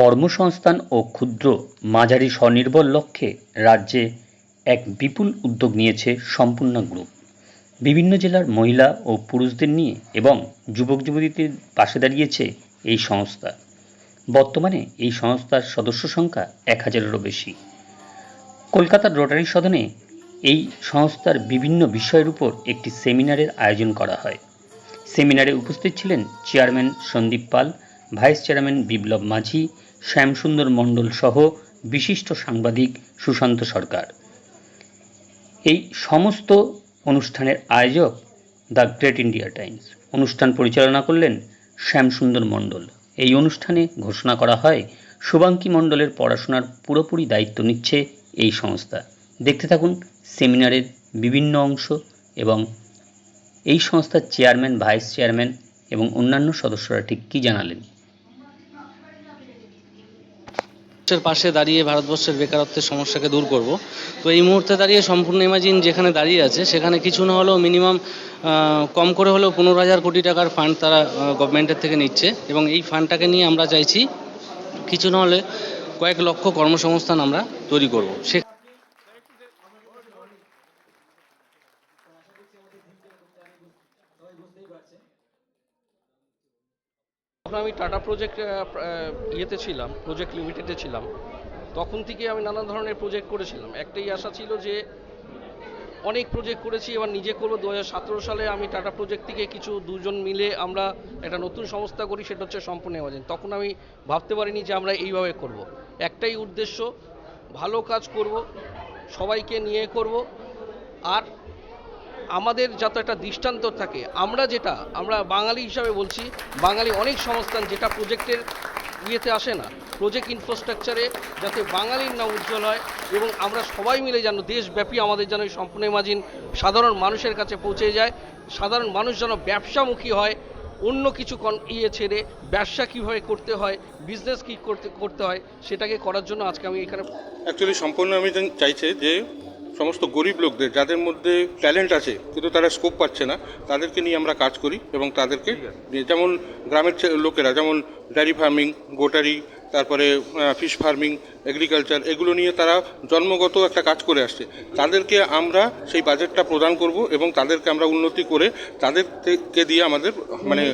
কর্মসংস্থান ও ক্ষুদ্র মাঝারি স্বনির্ভর লক্ষ্যে রাজ্যে এক বিপুল উদ্যোগ নিয়েছে সম্পূর্ণ গ্রুপ। বিভিন্ন জেলার মহিলা ও পুরুষদের নিয়ে এবং যুবক যুবতীদের পাশে দাঁড়িয়েছে এই সংস্থা। বর্তমানে এই সংস্থার সদস্য সংখ্যা এক হাজারেরও বেশি। কলকাতার রোটারি সদনে এই সংস্থার বিভিন্ন বিষয়ের উপর একটি সেমিনারের আয়োজন করা হয়। সেমিনারে উপস্থিত ছিলেন chairman Sandip Pal, vice chairman Biplab Majhi Shyamsundar Mandal সহ বিশিষ্ট সাংবাদিক সুশান্ত সরকার। এই সমস্ত অনুষ্ঠানের আয়োজক দ্য গ্রেট ইন্ডিয়া টাইমস। অনুষ্ঠান পরিচালনা করলেন শ্যামসুন্দর মণ্ডল। এই অনুষ্ঠানে ঘোষণা করা হয়, শুভাঙ্কি মণ্ডলের পড়াশোনার পুরোপুরি দায়িত্ব নিচ্ছে এই সংস্থা। দেখতে থাকুন সেমিনারের বিভিন্ন অংশ এবং এই সংস্থার চেয়ারম্যান, ভাইস চেয়ারম্যান এবং অন্যান্য সদস্যরা ঠিক কী জানালেন। ভারতবর্ষের পাশে দাঁড়িয়ে ভারতবর্ষের বেকারত্বের সমস্যাকে দূর করব। তো এই মুহূর্তে দাঁড়িয়ে সম্পূর্ণ ইমাজিন যেখানে দাঁড়িয়ে আছে, সেখানে কিছু না হলেও মিনিমাম কম করে হলেও পনেরো হাজার কোটি টাকার ফান্ড তারা গভর্নমেন্টের থেকে নিচ্ছে। এবং এই ফান্ডটাকে নিয়ে আমরা চাইছি কিছু না হলে কয়েক লক্ষ কর্মসংস্থান আমরা তৈরি করব। সে যখন আমি টাটা প্রজেক্ট ইয়েতে ছিলাম প্রজেক্ট লিমিটেডে ছিলাম, তখন থেকে আমি নানা ধরনের প্রজেক্ট করেছিলাম। একটাই আশা ছিল যে অনেক প্রজেক্ট করেছি, এবার নিজে করব। দু হাজার সতেরো সালে আমি টাটা প্রজেক্ট থেকে কিছু দুজন মিলে আমরা একটা নতুন সংস্থা করি, সেটা হচ্ছে সম্পূর্ণ এমার্জেন্ট তখন আমি ভাবতে পারিনি যে আমরা এইভাবে করব। একটাই উদ্দেশ্য, ভালো কাজ করব, সবাইকে নিয়ে করব, আর আমাদের যাতে একটা দৃষ্টান্ত থাকে, আমরা যেটা, আমরা বাঙালি হিসাবে বলছি, বাঙালি অনেক সংস্থান যেটা প্রজেক্টের ইয়েতে আসে না প্রজেক্ট ইনফ্রাস্ট্রাকচারে যাতে বাঙালির নাম উজ্জ্বল হয় এবং আমরা সবাই মিলে যেন দেশব্যাপী আমাদের যেন এই সম্পূর্ণ ইমাজিন সাধারণ মানুষের কাছে পৌঁছে যায়, সাধারণ মানুষ যেন ব্যবসামুখী হয়, অন্য কিছু ইয়ে ছেড়ে ব্যবসা কীভাবে করতে হয় বিজনেস কী করতে করতে হয়, সেটাকে করার জন্য আজকে আমি এখানে অ্যাকচুয়ালি সম্পূর্ণ আমি চাইছে যে সমস্ত গরিব লোকদের যাদের মধ্যে ট্যালেন্ট আছে কিন্তু তারা স্কোপ পাচ্ছে না তাদেরকে নিয়ে আমরা কাজ করি এবং তাদেরকে যেমন গ্রামের লোকেরা যেমন ডেয়ারি ফার্মিং গোটারি তারপরে ফিশ ফার্মিং এগ্রিকালচার এগুলো নিয়ে তারা জন্মগত একটা কাজ করে আসছে। তাদেরকে আমরা সেই বাজেটটা প্রদান করব এবং তাদেরকে আমরা উন্নতি করে তাদেরকে দিয়ে আমাদের মানে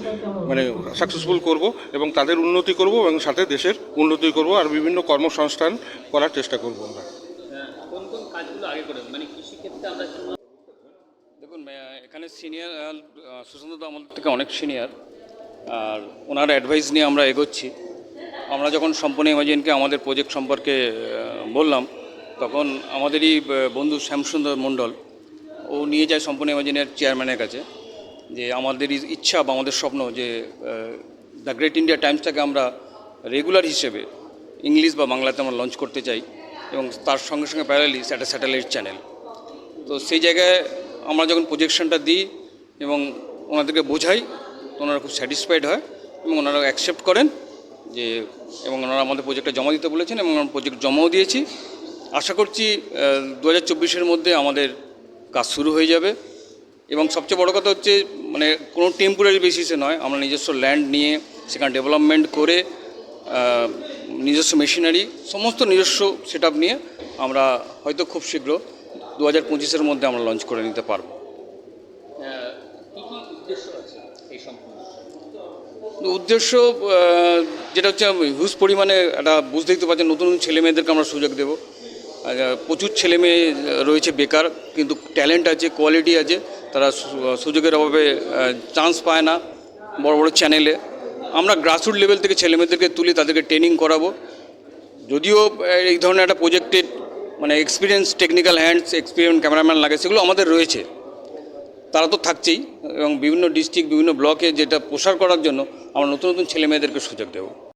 মানে সাকসেসফুল করব এবং তাদের উন্নতি করব এবং সাথে দেশের উন্নতি করব আর বিভিন্ন কর্মসংস্থান করার চেষ্টা করব আমরা। কাজগুলো আগে করে মানে কৃষিক্ষেত্রে আমরা দেখুন এখানে সিনিয়র সুশান্ত দা আমাদের থেকে অনেক সিনিয়র আর ওনার অ্যাডভাইস নিয়ে আমরা এগোচ্ছি। আমরা যখন সম্পূর্ণ ইমাজিনকে আমাদের প্রজেক্ট সম্পর্কে বললাম, তখন আমাদেরই বন্ধু শ্যামসুন্দর মণ্ডল, ও নিয়ে যায় সম্পূর্ণ ইমাজিনের চেয়ারম্যানের কাছে যে আমাদের ইচ্ছা বা আমাদের স্বপ্ন যে দ্য গ্রেট ইন্ডিয়া টাইমসটাকে আমরা রেগুলার হিসেবে ইংলিশ বা বাংলাতে আমরা লঞ্চ করতে চাই। এবং তার সঙ্গে সঙ্গে প্যারালি একটা স্যাটেলাইট চ্যানেল তো সেই জায়গায় আমরা যখন প্রজেকশনটা দিই এবং ওনাদেরকে বোঝাই, তো ওনারা খুব স্যাটিসফাইড হয় এবং ওনারা অ্যাকসেপ্ট করেন যে, এবং ওনারা আমাদের প্রজেক্টটা জমা দিতে বলেছেন এবং আমরা প্রজেক্ট জমাও দিয়েছি। আশা করছি দু হাজার মধ্যে আমাদের কাজ শুরু হয়ে যাবে। এবং সবচেয়ে বড় কথা হচ্ছে মানে কোনো টেম্পোরারি বেসিসে নয়, আমরা নিজস্ব ল্যান্ড নিয়ে সেখানে ডেভেলপমেন্ট করে নিজস্ব মেশিনারি সমস্ত নিজস্ব সেট নিয়ে আমরা হয়তো খুব শীঘ্র দু হাজার পঁচিশের মধ্যে আমরা লঞ্চ করে নিতে পারব। উদ্দেশ্য আছে এই উদ্দেশ্য যেটা হচ্ছে হিউজ পরিমাণে একটা বুঝতেই তো পারছেন নতুন নতুন ছেলে মেয়েদেরকে আমরা সুযোগ দেবো। প্রচুর ছেলে মেয়ে রয়েছে বেকার কিন্তু ট্যালেন্ট আছে কোয়ালিটি আছে তারা সুযোগের অভাবে চান্স পায় না বড় বড় চ্যানেলে আমরা গ্রাসরুট লেভেল থেকে ছেলেমেয়েদেরকে তুলে তাদেরকে ট্রেনিং করাবো। যদিও এই ধরনের একটা প্রোজেক্টের মানে experience technical hands experience cameraman লাগে, সেগুলো আমাদের রয়েছে। তারা তো থাকছেই এবং বিভিন্ন ডিস্ট্রিক্ট বিভিন্ন ব্লকে যেটা প্রসার করার জন্য আমরা নতুন নতুন ছেলেমেয়েদেরকে সুযোগ দেবো।